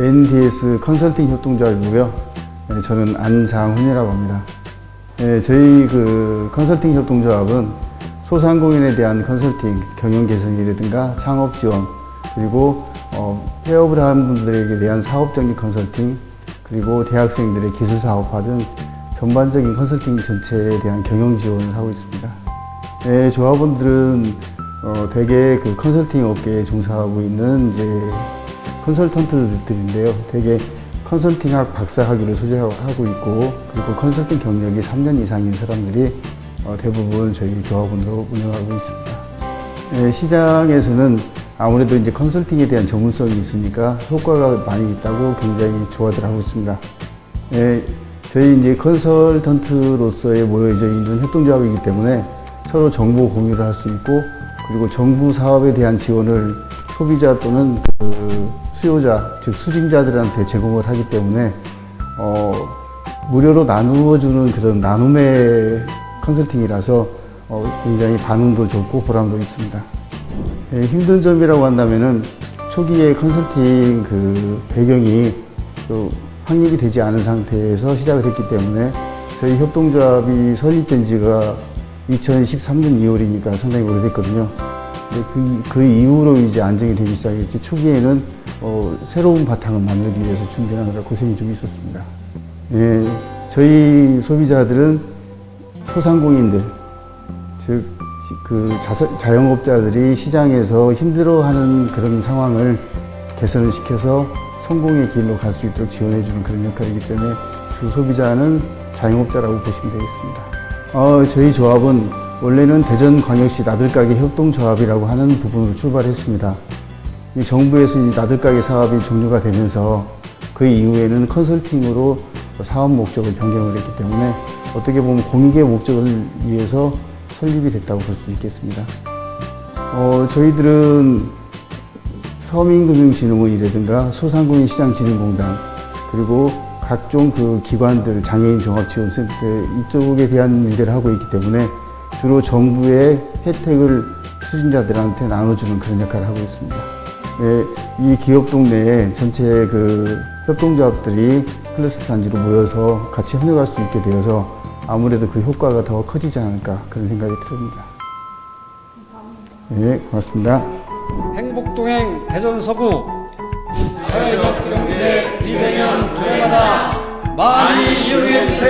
NDS 컨설팅 협동조합이고요. 네, 저는 안장훈이라고 합니다. 네, 저희 그 컨설팅 협동조합은 소상공인에 대한 컨설팅, 경영 개선이라든가 창업 지원, 그리고 어, 폐업을 한 분들에게 대한 사업적인 컨설팅, 그리고 대학생들의 기술 사업화 등 전반적인 컨설팅 전체에 대한 경영 지원을 하고 있습니다. 네, 조합원들은 어, 대개 그 컨설팅 업계에 종사하고 있는 이제 컨설턴트들인데요. 대개 컨설팅학 박사 학위를 소재하고 있고 그리고 컨설팅 경력이 3년 이상인 사람들이 어, 대부분 저희 조합원으로 운영하고 있습니다. 예, 시장에서는 아무래도 이제 컨설팅에 대한 전문성이 있으니까 효과가 많이 있다고 굉장히 좋아들 하고 있습니다. 예, 저희 이제 컨설턴트로서의 모여져 있는 협동조합이기 때문에 서로 정보 공유를 할 수 있고 그리고 정부 사업에 대한 지원을 소비자 또는 그 수요자 즉 수진자들한테 제공을 하기 때문에 어, 무료로 나누어 주는 그런 나눔의 컨설팅이라서 어, 굉장히 반응도 좋고 보람도 있습니다. 예, 힘든 점이라고 한다면은 초기에 컨설팅 그 배경이 또 확립이 되지 않은 상태에서 시작을 했기 때문에 저희 협동조합이 설립된 지가 2013년 2월이니까 상당히 오래됐거든요. 그, 그 이후로 이제 안정이 되기 시작했지 초기에는 어, 새로운 바탕을 만들기 위해서 준비하느라 고생이 좀 있었습니다. 예, 저희 소비자들은 소상공인들, 즉, 시- 그 자서- 자영업자들이 시장에서 힘들어하는 그런 상황을 개선을 시켜서 성공의 길로 갈 수 있도록 지원해주는 그런 역할이기 때문에 주 소비자는 자영업자라고 보시면 되겠습니다. 어, 저희 조합은 원래는 대전광역시 나들가게 협동조합이라고 하는 부분으로 출발했습니다. 이 정부에서 이 나들가게 사업이 종료가 되면서 그 이후에는 컨설팅으로 사업 목적을 변경을 했기 때문에 어떻게 보면 공익의 목적을 위해서 설립이 됐다고 볼 수 있겠습니다. 어, 저희들은 서민금융진흥원이라든가 소상공인시장진흥공단 그리고 각종 그 기관들 장애인 종합지원센터 이쪽에 대한 일들을 하고 있기 때문에 주로 정부의 혜택을 수진자들한테 나눠주는 그런 역할을 하고 있습니다. 예, 이 기업 동네에 전체 그 협동조합들이 클래스 단지로 모여서 같이 협력할 수 있게 되어서 아무래도 그 효과가 더 커지지 않을까 그런 생각이 듭니다. 예, 고맙습니다. 행복동행 대전 서구 사회적 경제 비대면 조례마다 많이 이용해 주세요.